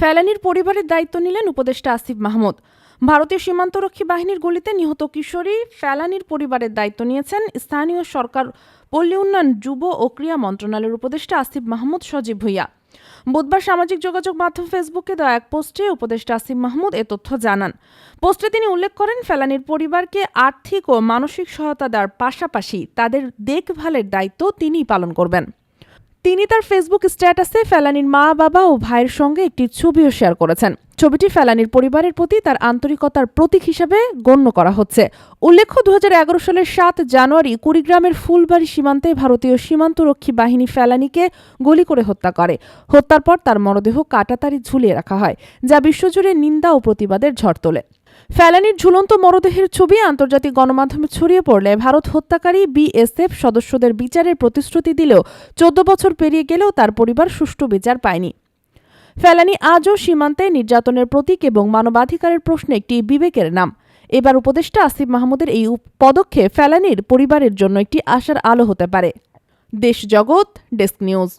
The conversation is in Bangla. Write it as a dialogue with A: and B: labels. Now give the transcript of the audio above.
A: ফেলানির পরিবারের দায়িত্ব নিলেন উপদেষ্টা আসিফ মাহমুদ। ভারতীয় সীমান্তরক্ষী বাহিনীর গুলিতে নিহত কিশোরী ফেলানির পরিবারের দায়িত্ব নিয়েছেন স্থানীয় সরকার, পল্লী উন্নয়ন, যুব ও ক্রীড়া মন্ত্রণালয়ের উপদেষ্টা আসিফ মাহমুদ সজীব ভুইয়া। বুধবার সামাজিক যোগাযোগ মাধ্যম ফেসবুকে দেওয়া এক পোস্টে উপদেষ্টা আসিফ মাহমুদ এ তথ্য জানান। পোস্টে তিনি উল্লেখ করেন, ফেলানির পরিবারকে আর্থিক ও মানসিক সহায়তা দেওয়ার পাশাপাশি তাদের দেখভালের দায়িত্ব তিনিই পালন করবেন। তিনি তার ফেসবুক স্ট্যাটাসে ফেলানির মা, বাবা ও ভাইয়ের সঙ্গে একটি ছবিও শেয়ার করেছেন। ছবিটি ফেলানির পরিবারের প্রতি তার আন্তরিকতার প্রতীক হিসেবে গণ্য করা হচ্ছে। উল্লেখ্য দু হাজার এগারো সালের সাত জানুয়ারি কুড়িগ্রামের ফুলবাড়ি সীমান্তে ভারতীয় সীমান্তরক্ষী বাহিনী ফেলানিকে গুলি করে হত্যা করে। হত্যার পর তার মরদেহ কাটাতারি ঝুলিয়ে রাখা হয়, যা বিশ্বজুড়ে নিন্দা ও প্রতিবাদের ঝড় তোলে। ফেলানির ঝুলন্ত মরদেহের ছবি আন্তর্জাতিক গণমাধ্যমে ছড়িয়ে পড়লে ভারত হত্যাকারী বিএসএফ সদস্যদের বিচারের প্রতিশ্রুতি দিলেও চোদ্দ বছর পেরিয়ে গেলেও তার পরিবার সুষ্ঠু বিচার পায়নি। ফেলানি আজও সীমান্তে নির্যাতনের প্রতীক এবং মানবাধিকারের প্রশ্নে একটি বিবেকের নাম। এবার উপদেষ্টা আসিফ মাহমুদের এই পদক্ষেপ ফেলানির পরিবারের জন্য একটি আশার আলো হতে পারে। দেশ জগৎ, ডেস্ক নিউজ।